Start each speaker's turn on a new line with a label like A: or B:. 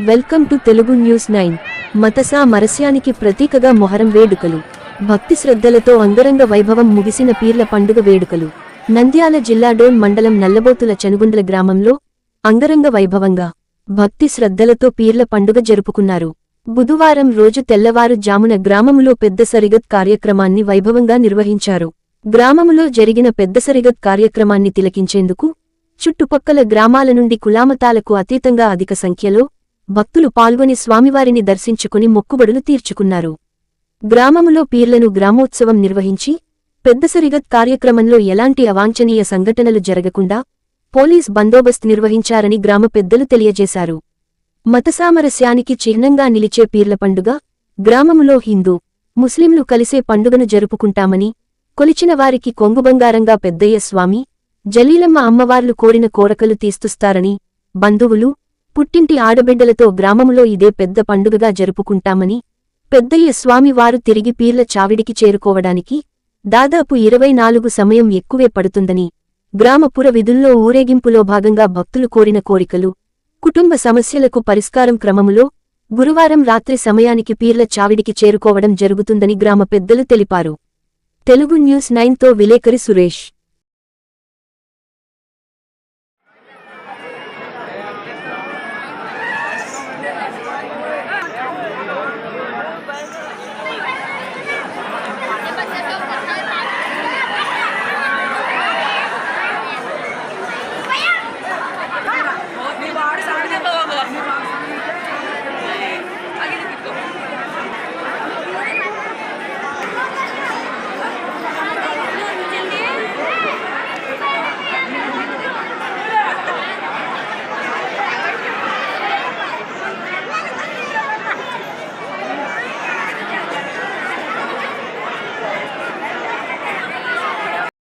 A: Welcome to Telugu news nine. మతసా మరస్యానికి ప్రతీకగా మొహరం వేడుకలు. భక్తి శ్రద్ధలతో అంగరంగ వైభవం ముగిసిన పీర్ల పండుగ వేడుకలు. నంద్యాల జిల్లా డోన్ మండలం నల్లబోతుల చనుగుండ్ల గ్రామంలో అంగరంగ వైభవంగా భక్తి శ్రద్ధలతో పీర్ల పండుగ జరుపుకున్నారు. బుధవారం రోజు తెల్లవారు జామున గ్రామములో పెద్ద సరిగత్ కార్యక్రమాన్ని వైభవంగా నిర్వహించారు. గ్రామములో జరిగిన పెద్ద సరిగత్ కార్యక్రమాన్ని తిలకించేందుకు చుట్టుపక్కల గ్రామాల నుండి కులామతాలకు అతీతంగా అధిక సంఖ్యలో భక్తులు పాల్గొని స్వామివారిని దర్శించుకుని మొక్కుబడులు తీర్చుకున్నారు. గ్రామములో పీర్లను గ్రామోత్సవం నిర్వహించి పెద్ద సరిగత్ కార్యక్రమంలో ఎలాంటి అవాంఛనీయ సంఘటనలు జరగకుండా పోలీస్ బందోబస్తు నిర్వహించారని గ్రామ పెద్దలు తెలియజేశారు. మతసామరస్యానికి చిహ్నంగా నిలిచే పీర్ల పండుగ గ్రామములో హిందూ ముస్లింలు కలిసే పండుగను జరుపుకుంటామని కొలిచిన వారికి కొంగు బంగారంగా పెద్దయ్య స్వామి జలీలమ్మ అమ్మవార్లు కోరిన కోరకలు తీస్తుస్తారని బంధువులు పుట్టింటి ఆడబిడ్డలతో గ్రామములో ఇదే పెద్ద పండుగగా జరుపుకుంటామని పెద్దయ్య స్వామివారు తిరిగి పీర్ల చావిడికి చేరుకోవడానికి దాదాపు ఇరవై నాలుగు సమయం ఎక్కువే పడుతుందని గ్రామపుర విధుల్లో ఊరేగింపులో భాగంగా భక్తులు కోరిన కోరికలు కుటుంబ సమస్యలకు పరిష్కారం క్రమములో గురువారం రాత్రి సమయానికి పీర్ల చావిడికి చేరుకోవడం జరుగుతుందని గ్రామ పెద్దలు తెలిపారు. తెలుగు న్యూస్ నైన్తో విలేకరి సురేష్.